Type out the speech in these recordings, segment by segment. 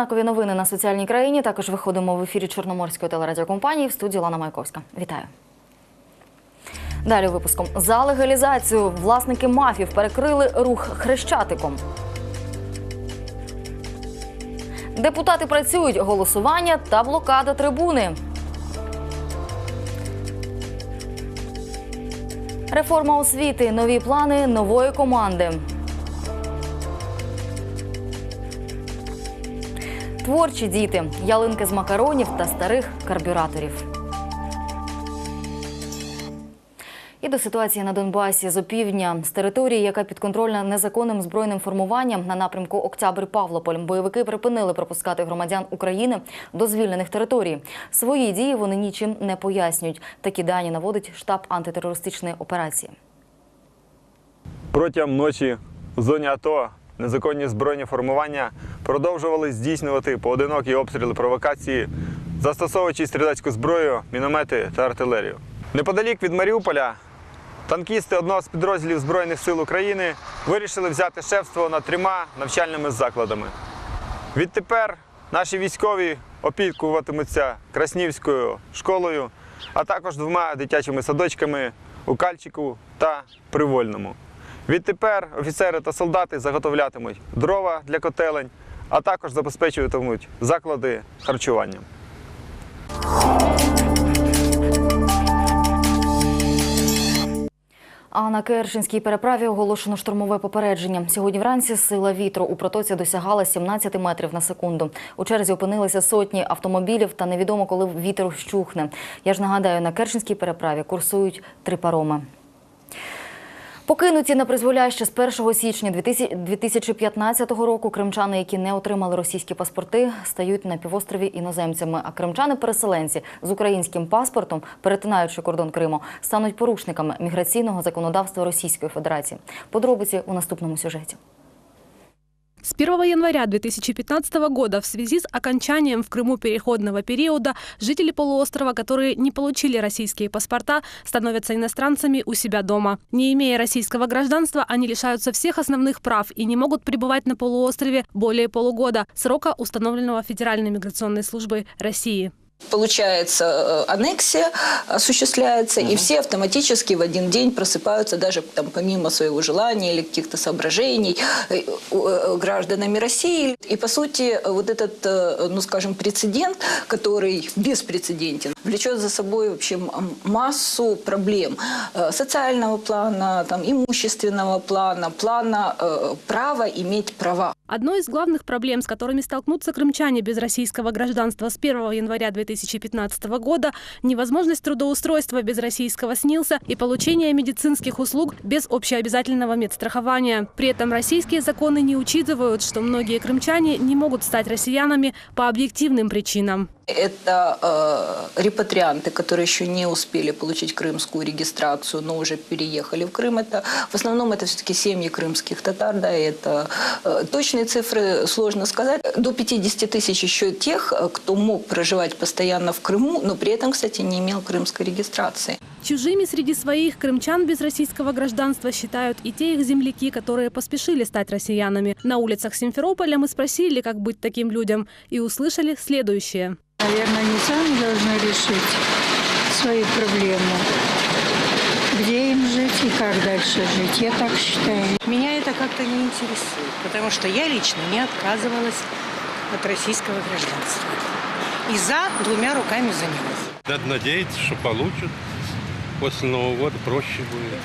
Знакові новини на соціальній країні. Також виходимо в ефірі Чорноморської телерадіокомпанії в студії Лана Майковська. Вітаю. Далі випуском за легалізацію власники мафів перекрили рух хрещатиком. Депутати працюють голосування та блокада трибуни. Реформа освіти, нові плани нової команди. Творчі діти, ялинки з макаронів та старих карбюраторів. І до ситуації на Донбасі з опівдня з території, яка підконтрольна незаконним збройним формуванням на напрямку Октябрь-Павлополь, бойовики припинили пропускати громадян України до звільнених територій. Свої дії вони нічим не пояснюють. Такі дані наводить штаб антитерористичної операції. Протягом ночі в зоні АТО незаконні збройні формування продовжували здійснювати поодинокі обстріли провокації, застосовуючи стрілецьку зброю, міномети та артилерію. Неподалік від Маріуполя танкісти одного з підрозділів Збройних сил України вирішили взяти шефство над трьома навчальними закладами. Відтепер наші військові опікуватимуться Краснівською школою, а також двома дитячими садочками у Кальчику та Привольному. Відтепер офіцери та солдати заготовлятимуть дрова для котелень, а також забезпечуватимуть заклади харчуванням. А на Керченській переправі оголошено штурмове попередження. Сьогодні вранці сила вітру у протоці досягала 17 метрів на секунду. У черзі опинилися сотні автомобілів, та невідомо, коли вітер вщухне. Я ж нагадаю, на Керченській переправі курсують три пароми. Покинуті на призволяще з 1 січня 2015 року кримчани, які не отримали російські паспорти, стають на півострові іноземцями. А кримчани-переселенці з українським паспортом, перетинаючи кордон Криму, стануть порушниками міграційного законодавства Російської Федерації. Подробиці у наступному сюжеті. С 1 января 2015 года в связи с окончанием в Крыму переходного периода жители полуострова, которые не получили российские паспорта, становятся иностранцами у себя дома. Не имея российского гражданства, они лишаются всех основных прав и не могут пребывать на полуострове более полугода, срока, установленного Федеральной миграционной службой России. Получается, э, аннексия осуществляется, и все автоматически в один день просыпаются, даже там, помимо своего желания или каких-то соображений, э, э, гражданами России. И, по сути, вот этот, ну, скажем, прецедент, который беспрецедентен, влечет за собой вообще м- массу проблем социального плана, там, имущественного плана, плана э, права иметь права. Одной из главных проблем, с которыми столкнутся крымчане без российского гражданства с 1 января 2015 года, невозможность трудоустройства без российского СНИЛСа и получения медицинских услуг без общеобязательного медстрахования. При этом российские законы не учитывают, что многие крымчане не могут стать россиянами по объективным причинам. Это э, репатрианты, которые еще не успели получить крымскую регистрацию, но уже переехали в Крым. Это в основном это все-таки семьи крымских татар, да, и это э, точные цифры сложно сказать. До 50 тысяч еще тех, э, кто мог проживать постоянно в Крыму, но при этом, кстати, не имел крымской регистрации. Чужими среди своих крымчан без российского гражданства считают и те их земляки, которые поспешили стать россиянами. На улицах Симферополя мы спросили, как быть таким людям, и услышали следующее. Наверное, они сами должны решить свои проблемы. Где им жить и как дальше жить, я так считаю. Меня это как-то не интересует, потому что я лично не отказывалась от российского гражданства. И за двумя руками занялась. Надо надеяться, что получат. После Нового года проще будет.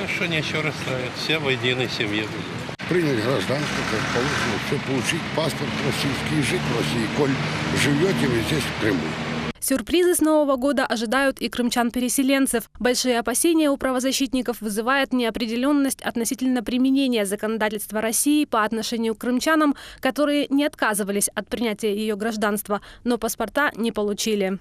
Ну что, нечего расстраивать. Все в единой семье будем. принять гражданство, как положено, все получить паспорт российский, жить в России, коль живете вы здесь, в Крыму. Сюрпризы с Нового года ожидают и крымчан-переселенцев. Большие опасения у правозащитников вызывает неопределенность относительно применения законодательства России по отношению к крымчанам, которые не отказывались от принятия ее гражданства, но паспорта не получили.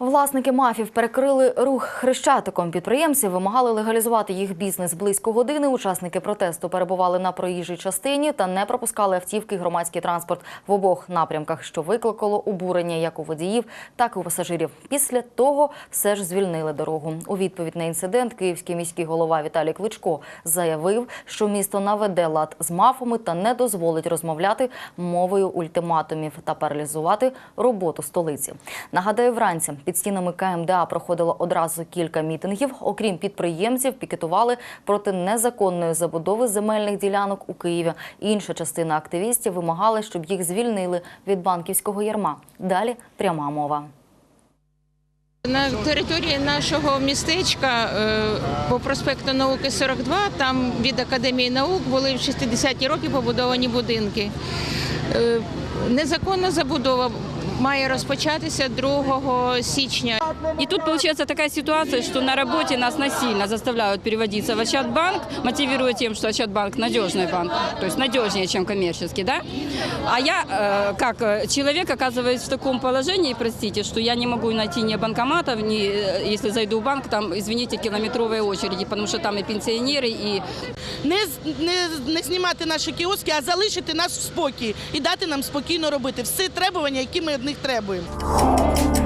Власники мафів перекрили рух хрещатиком. Підприємці вимагали легалізувати їх бізнес близько години. Учасники протесту перебували на проїжджій частині та не пропускали автівки і громадський транспорт в обох напрямках, що викликало обурення як у водіїв, так і у пасажирів. Після того все ж звільнили дорогу. У відповідь на інцидент київський міський голова Віталій Кличко заявив, що місто наведе лад з мафами та не дозволить розмовляти мовою ультиматумів та паралізувати роботу столиці. Нагадаю, вранці під стінами КМДА проходило одразу кілька мітингів. Окрім підприємців, пікетували проти незаконної забудови земельних ділянок у Києві. Інша частина активістів вимагали, щоб їх звільнили від банківського ярма. Далі пряма мова. На території нашого містечка е, по проспекту науки 42, там від Академії наук були в 60-ті роки побудовані будинки. Е, Незаконна забудова має розпочатися 2 січня. И тут получается такая ситуация, что на работе нас насильно заставляют переводиться в Ощадбанк, мотивируя тем, что Ощадбанк надежный банк, то есть надежнее, чем коммерческий, да? А я, э, как э, человек, оказываюсь в таком положении, простите, что я не могу найти ни банкоматов, ни, э, если зайду в банк, там, извините, километровые очереди, потому что там и пенсионеры, и не, з- не, не знімати наші кіоски, а залишити нас в спокій і дати нам спокійно робити всі требування, які ми від них требуємо.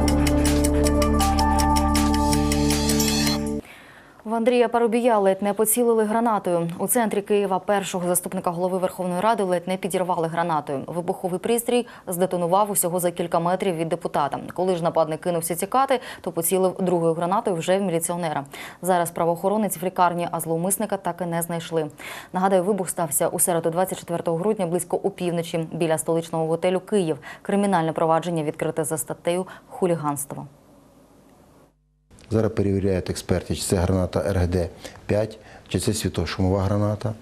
Андрія Парубія ледь не поцілили гранатою. У центрі Києва першого заступника голови Верховної Ради ледь не підірвали гранатою. Вибуховий пристрій здетонував усього за кілька метрів від депутата. Коли ж нападник кинувся тікати, то поцілив другою гранатою вже в міліціонера. Зараз правоохоронець в лікарні, а зловмисника так і не знайшли. Нагадаю, вибух стався у середу 24 грудня близько опівночі біля столичного готелю Київ. Кримінальне провадження відкрите за статтею хуліганство. Зараз перевіряють експерти, чи це граната РГД-5, чи це світошумова граната.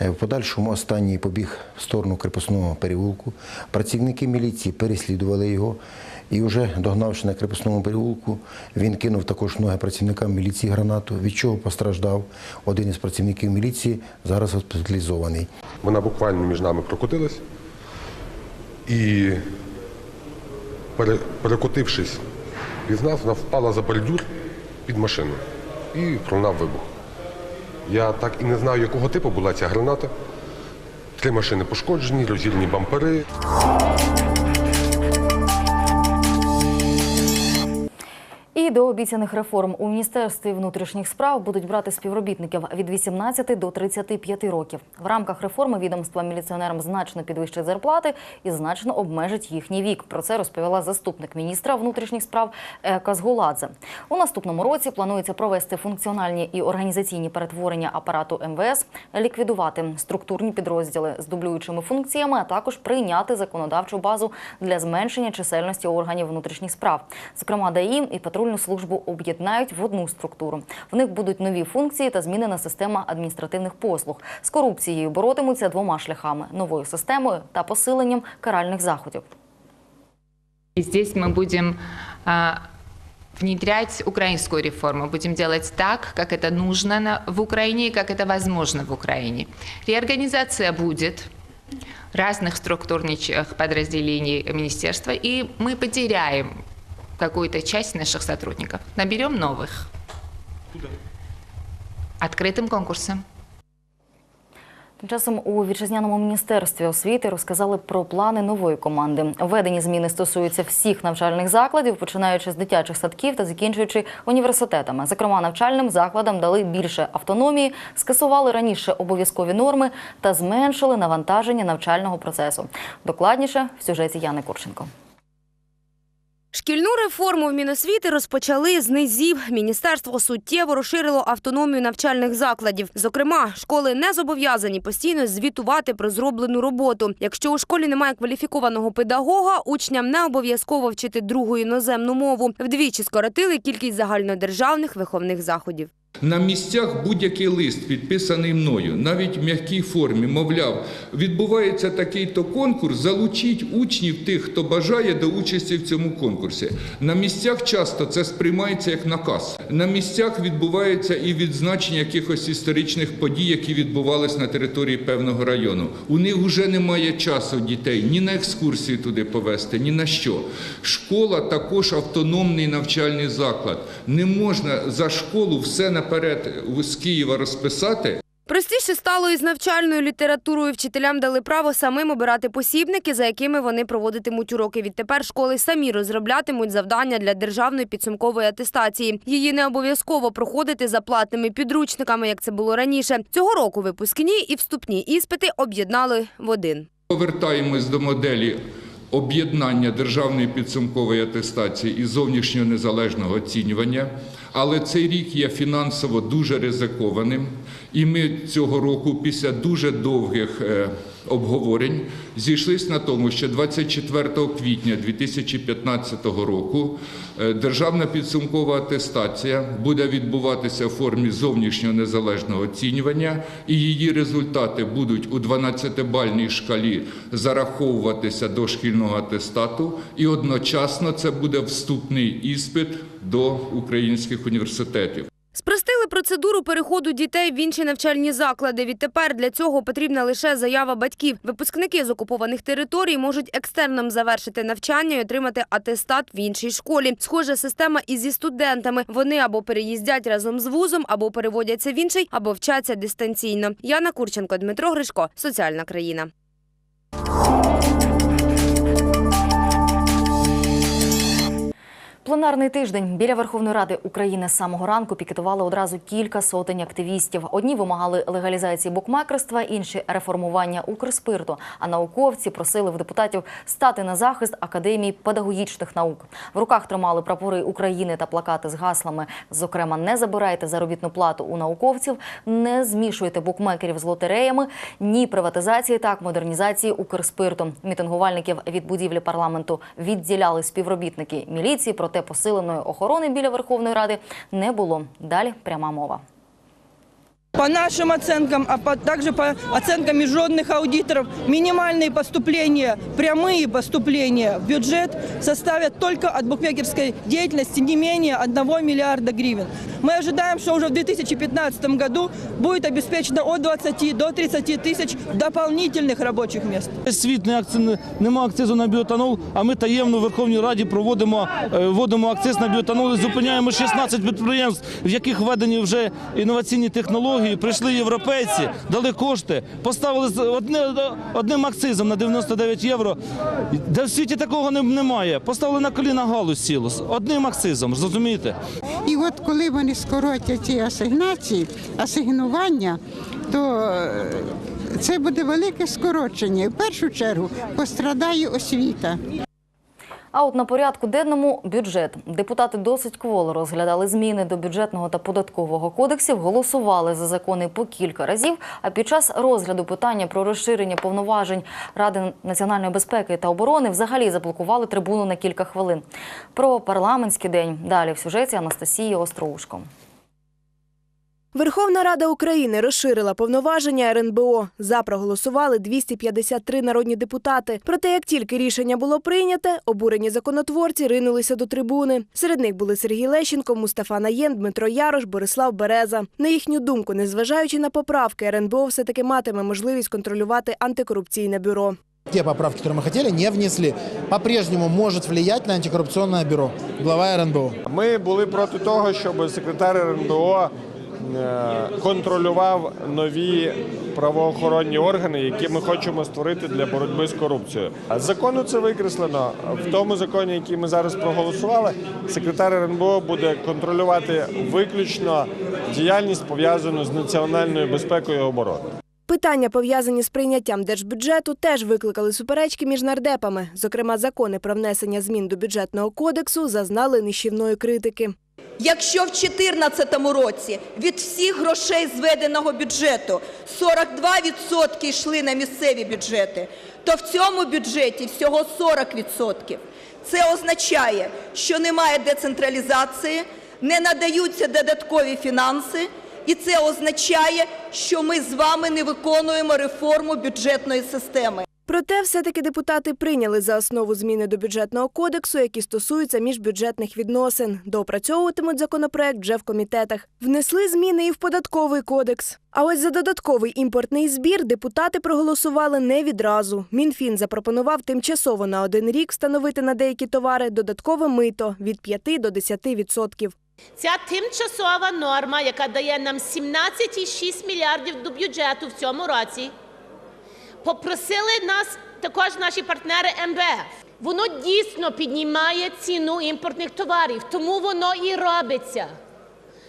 Е, В подальшому останній побіг в сторону крепосного переулку. Працівники міліції переслідували його і вже догнавши на крепосному переулку, він кинув також ноги працівникам міліції гранату, від чого постраждав один із працівників міліції, зараз госпіталізований. Вона буквально між нами прокотилась і, перекотившись від нас, вона впала за бордюр під машину і пролунав вибух. Я так і не знаю, якого типу була ця граната. Три машини пошкоджені, розірні бампери. І до обіцяних реформ у міністерстві внутрішніх справ будуть брати співробітників від 18 до 35 років. В рамках реформи відомства міліціонерам значно підвищить зарплати і значно обмежить їхній вік. Про це розповіла заступник міністра внутрішніх справ Ека Згуладзе. У наступному році планується провести функціональні і організаційні перетворення апарату МВС, ліквідувати структурні підрозділи з дублюючими функціями, а також прийняти законодавчу базу для зменшення чисельності органів внутрішніх справ. Зокрема, ДАІ і патрульну службу об'єднають в одну структуру. В них будуть нові функції та змінена система адміністративних послуг. З корупцією боротимуться двома шляхами: новою системою та посиленням каральних заходів. И здесь мы будем а, внедрять украинскую реформу, будем делать так, как это нужно на- в Украине и как это возможно в Украине. Реорганизация будет разных структурных подразделений министерства, и мы потеряем какую-то часть наших сотрудников. Наберем новых. Открытым конкурсом. Тим часом у вітчизняному міністерстві освіти розказали про плани нової команди. Введені зміни стосуються всіх навчальних закладів, починаючи з дитячих садків та закінчуючи університетами. Зокрема, навчальним закладам дали більше автономії, скасували раніше обов'язкові норми та зменшили навантаження навчального процесу. Докладніше в сюжеті Яни Курченко. Шкільну реформу в Міносвіти розпочали з низів. Міністерство суттєво розширило автономію навчальних закладів. Зокрема, школи не зобов'язані постійно звітувати про зроблену роботу. Якщо у школі немає кваліфікованого педагога, учням не обов'язково вчити другу іноземну мову. Вдвічі скоротили кількість загальнодержавних виховних заходів. На місцях будь-який лист, підписаний мною, навіть в м'якій формі, мовляв, відбувається такий-то конкурс, залучіть учнів тих, хто бажає до участі в цьому конкурсі. На місцях часто це сприймається як наказ. На місцях відбувається і відзначення якихось історичних подій, які відбувалися на території певного району. У них вже немає часу дітей ні на екскурсії туди повезти, ні на що. Школа також автономний навчальний заклад. Не можна за школу все наперед з Києва розписати. Простіше стало із навчальною літературою. Вчителям дали право самим обирати посібники, за якими вони проводитимуть уроки. Відтепер школи самі розроблятимуть завдання для державної підсумкової атестації. Її не обов'язково проходити за платними підручниками, як це було раніше. Цього року випускні і вступні іспити об'єднали в один. Повертаємось до моделі об'єднання державної підсумкової атестації і зовнішнього незалежного оцінювання. Але цей рік є фінансово дуже ризикованим, і ми цього року, після дуже довгих е, обговорень, зійшлися на тому, що 24 квітня 2015 року е, державна підсумкова атестація буде відбуватися в формі зовнішнього незалежного оцінювання, і її результати будуть у 12-бальній шкалі зараховуватися до шкільного атестату, і одночасно це буде вступний іспит до українських університетів. Спростили процедуру переходу дітей в інші навчальні заклади. Відтепер для цього потрібна лише заява батьків. Випускники з окупованих територій можуть екстерном завершити навчання і отримати атестат в іншій школі. Схожа система і зі студентами. Вони або переїздять разом з вузом, або переводяться в інший, або вчаться дистанційно. Яна Курченко, Дмитро Гришко. Соціальна країна. Пленарний тиждень біля Верховної Ради України з самого ранку пікетували одразу кілька сотень активістів. Одні вимагали легалізації букмекерства, інші реформування Укрспирту. А науковці просили в депутатів стати на захист академії педагогічних наук. В руках тримали прапори України та плакати з гаслами. Зокрема, не забирайте заробітну плату у науковців, не змішуйте букмекерів з лотереями, ні приватизації, так модернізації Укрспирту. Мітингувальників від будівлі парламенту відділяли співробітники міліції. Проте посиленої охорони біля Верховної Ради не було. Далі пряма мова. По нашим оценкам, а по- также по оценкам международных аудиторов, минимальные поступления, прямые поступления в бюджет составят только от букмекерской деятельности не менее 1 миллиарда гривен. Мы ожидаем, что уже в 2015 году будет обеспечено от 20 до 30 тысяч дополнительных рабочих мест. Світ не акци... нема акцизу на біотанол, а ми таємно в Верховній Раді проводимо, е, вводимо акциз на біотанол і зупиняємо 16 підприємств, в яких введені вже інноваційні технології. Прийшли європейці, дали кошти, поставили одним акцизом на 99 євро. Де в світі такого немає. Поставили на коліна галузь цілу, одним акцизом, зрозумієте? І от коли вони скоротять ці асигнації, асигнування, то е, це буде велике скорочення. В першу чергу пострадає освіта. А от на порядку денному бюджет. Депутати досить кволо розглядали зміни до бюджетного та податкового кодексів, голосували за закони по кілька разів. А під час розгляду питання про розширення повноважень Ради національної безпеки та оборони взагалі заблокували трибуну на кілька хвилин. Про парламентський день далі в сюжеті Анастасії Остроушко. Верховна Рада України розширила повноваження РНБО. За проголосували 253 народні депутати. Проте, як тільки рішення було прийняте, обурені законотворці ринулися до трибуни. Серед них були Сергій Лещенко, Мустафа Наєн, Дмитро Ярош, Борислав Береза. На їхню думку, незважаючи на поправки, РНБО все-таки матиме можливість контролювати антикорупційне бюро. Те поправки, которые мы хотели, не внесли. По-прежнему может влиять на антикоррупционное бюро. Глава РНБО. Ми були проти того, щоб секретар РНБО контролював нові правоохоронні органи, які ми хочемо створити для боротьби з корупцією. Закону це викреслено. В тому законі, який ми зараз проголосували, секретар РНБО буде контролювати виключно діяльність пов'язану з національною безпекою і обороною. Питання, пов'язані з прийняттям держбюджету, теж викликали суперечки між нардепами. Зокрема, закони про внесення змін до бюджетного кодексу зазнали нищівної критики. Якщо в 2014 році від всіх грошей зведеного бюджету 42% йшли на місцеві бюджети, то в цьому бюджеті всього 40%. Це означає, що немає децентралізації, не надаються додаткові фінанси, і це означає, що ми з вами не виконуємо реформу бюджетної системи. Проте, все-таки депутати прийняли за основу зміни до бюджетного кодексу, які стосуються міжбюджетних відносин. Доопрацьовуватимуть законопроект вже в комітетах. Внесли зміни і в податковий кодекс. А ось за додатковий імпортний збір депутати проголосували не відразу. Мінфін запропонував тимчасово на один рік встановити на деякі товари додаткове мито від 5 до 10 відсотків. Ця тимчасова норма, яка дає нам 17,6 мільярдів до бюджету в цьому році, попросили нас також наші партнери МВФ. Воно дійсно піднімає ціну імпортних товарів, тому воно і робиться,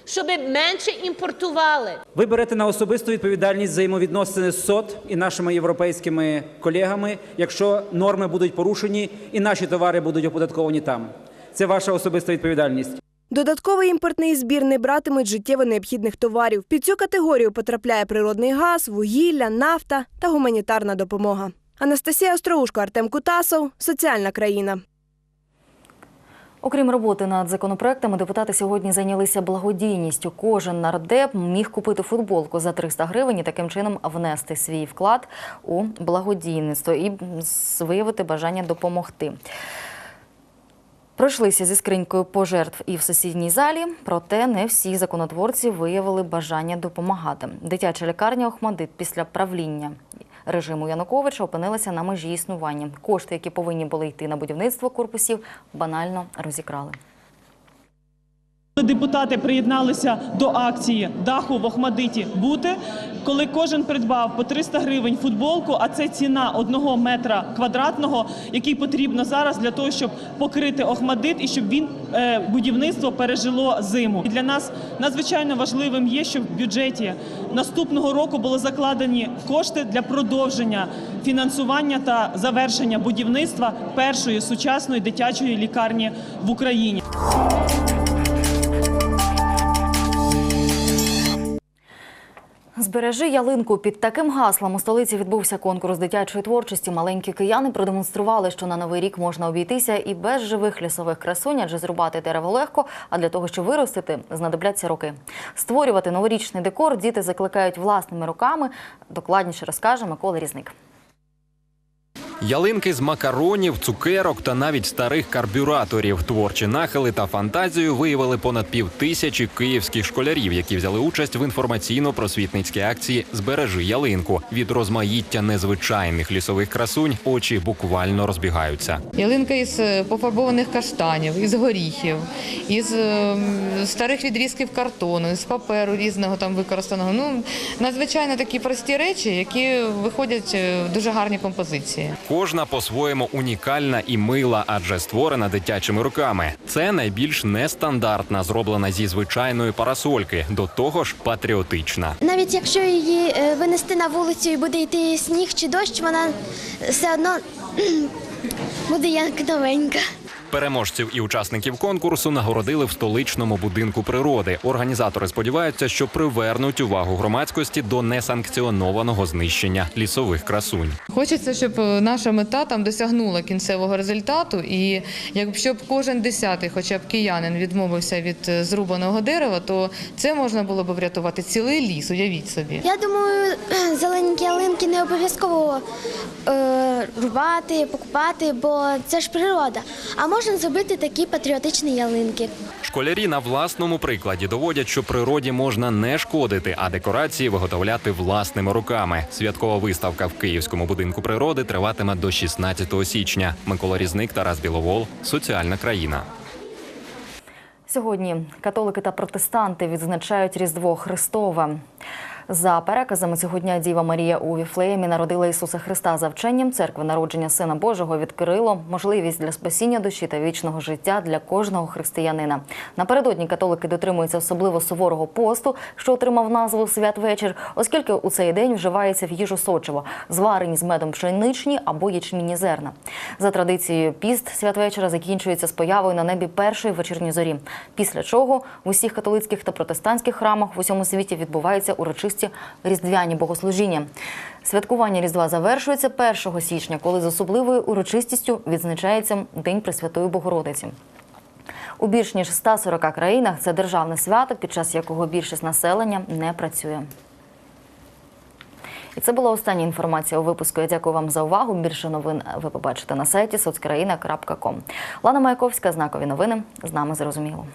щоб менше імпортували. Ви берете на особисту відповідальність взаємовідносини з СОТ і нашими європейськими колегами, якщо норми будуть порушені і наші товари будуть оподатковані там. Це ваша особиста відповідальність. Додатковий імпортний збір не братимуть життєво необхідних товарів. Під цю категорію потрапляє природний газ, вугілля, нафта та гуманітарна допомога. Анастасія Остроушко, Артем Кутасов, Соціальна країна. Окрім роботи над законопроектами, депутати сьогодні зайнялися благодійністю. Кожен нардеп міг купити футболку за 300 гривень і таким чином внести свій вклад у благодійництво і виявити бажання допомогти. Пройшлися зі скринькою пожертв і в сусідній залі, проте не всі законотворці виявили бажання допомагати. Дитяча лікарня Охмадит після правління режиму Януковича опинилася на межі існування. Кошти, які повинні були йти на будівництво корпусів, банально розікрали. Депутати приєдналися до акції даху в Охмадиті бути, коли кожен придбав по 300 гривень футболку, а це ціна одного метра квадратного, який потрібно зараз для того, щоб покрити Охмадит і щоб він е, будівництво пережило зиму. І для нас надзвичайно важливим є, щоб в бюджеті наступного року були закладені кошти для продовження фінансування та завершення будівництва першої сучасної дитячої лікарні в Україні. Збережи ялинку під таким гаслом у столиці відбувся конкурс дитячої творчості. Маленькі кияни продемонстрували, що на новий рік можна обійтися і без живих лісових красунь, адже зрубати дерево легко. А для того, щоб виростити, знадобляться роки. Створювати новорічний декор діти закликають власними руками. Докладніше розкаже Микола Різник. Ялинки з макаронів, цукерок та навіть старих карбюраторів. Творчі нахили та фантазію виявили понад півтисячі київських школярів, які взяли участь в інформаційно-просвітницькій акції Збережи ялинку. Від розмаїття незвичайних лісових красунь очі буквально розбігаються. Ялинка із е, пофарбованих каштанів, із горіхів, із е, старих відрізків картону, з паперу різного там використаного. Ну надзвичайно такі прості речі, які виходять е, в дуже гарні композиції. Кожна по-своєму унікальна і мила, адже створена дитячими руками. Це найбільш нестандартна, зроблена зі звичайної парасольки, до того ж патріотична. Навіть якщо її е, винести на вулицю і буде йти сніг чи дощ, вона все одно буде як новенька. Переможців і учасників конкурсу нагородили в столичному будинку природи. Організатори сподіваються, що привернуть увагу громадськості до несанкціонованого знищення лісових красунь. Хочеться, щоб е, наша мета там досягнула кінцевого результату, і якщо б кожен десятий, хоча б киянин, відмовився від е, зрубаного дерева, то це можна було б врятувати цілий ліс. Уявіть собі. Я думаю, зелененькі ялинки не обов'язково е, рубати, покупати, бо це ж природа. А можна зробити такі патріотичні ялинки. Школярі на власному прикладі доводять, що природі можна не шкодити, а декорації виготовляти власними руками. Святкова виставка в Київському будинку природи триватиме до 16 січня. Микола Різник, Тарас Біловол. Соціальна країна. Сьогодні католики та протестанти відзначають Різдво Христове. За переказами цього дня Діва Марія у Віфлеємі народила Ісуса Христа за вченням церкви народження Сина Божого відкрило можливість для спасіння душі та вічного життя для кожного християнина. Напередодні католики дотримуються особливо суворого посту, що отримав назву святвечір, оскільки у цей день вживається в їжу сочево, зварені з медом пшеничні або ячмінні зерна. За традицією, піст святвечора закінчується з появою на небі першої вечірньої зорі. Після чого в усіх католицьких та протестантських храмах в усьому світі відбуваються урочисті різдвяні богослужіння. Святкування Різдва завершується 1 січня, коли з особливою урочистістю відзначається День Пресвятої Богородиці. У більш ніж 140 країнах це державне свято, під час якого більшість населення не працює. І це була остання інформація у випуску. Я дякую вам за увагу. Більше новин ви побачите на сайті соцкраїна.ком. Лана Маяковська, знакові новини. З нами зрозуміло.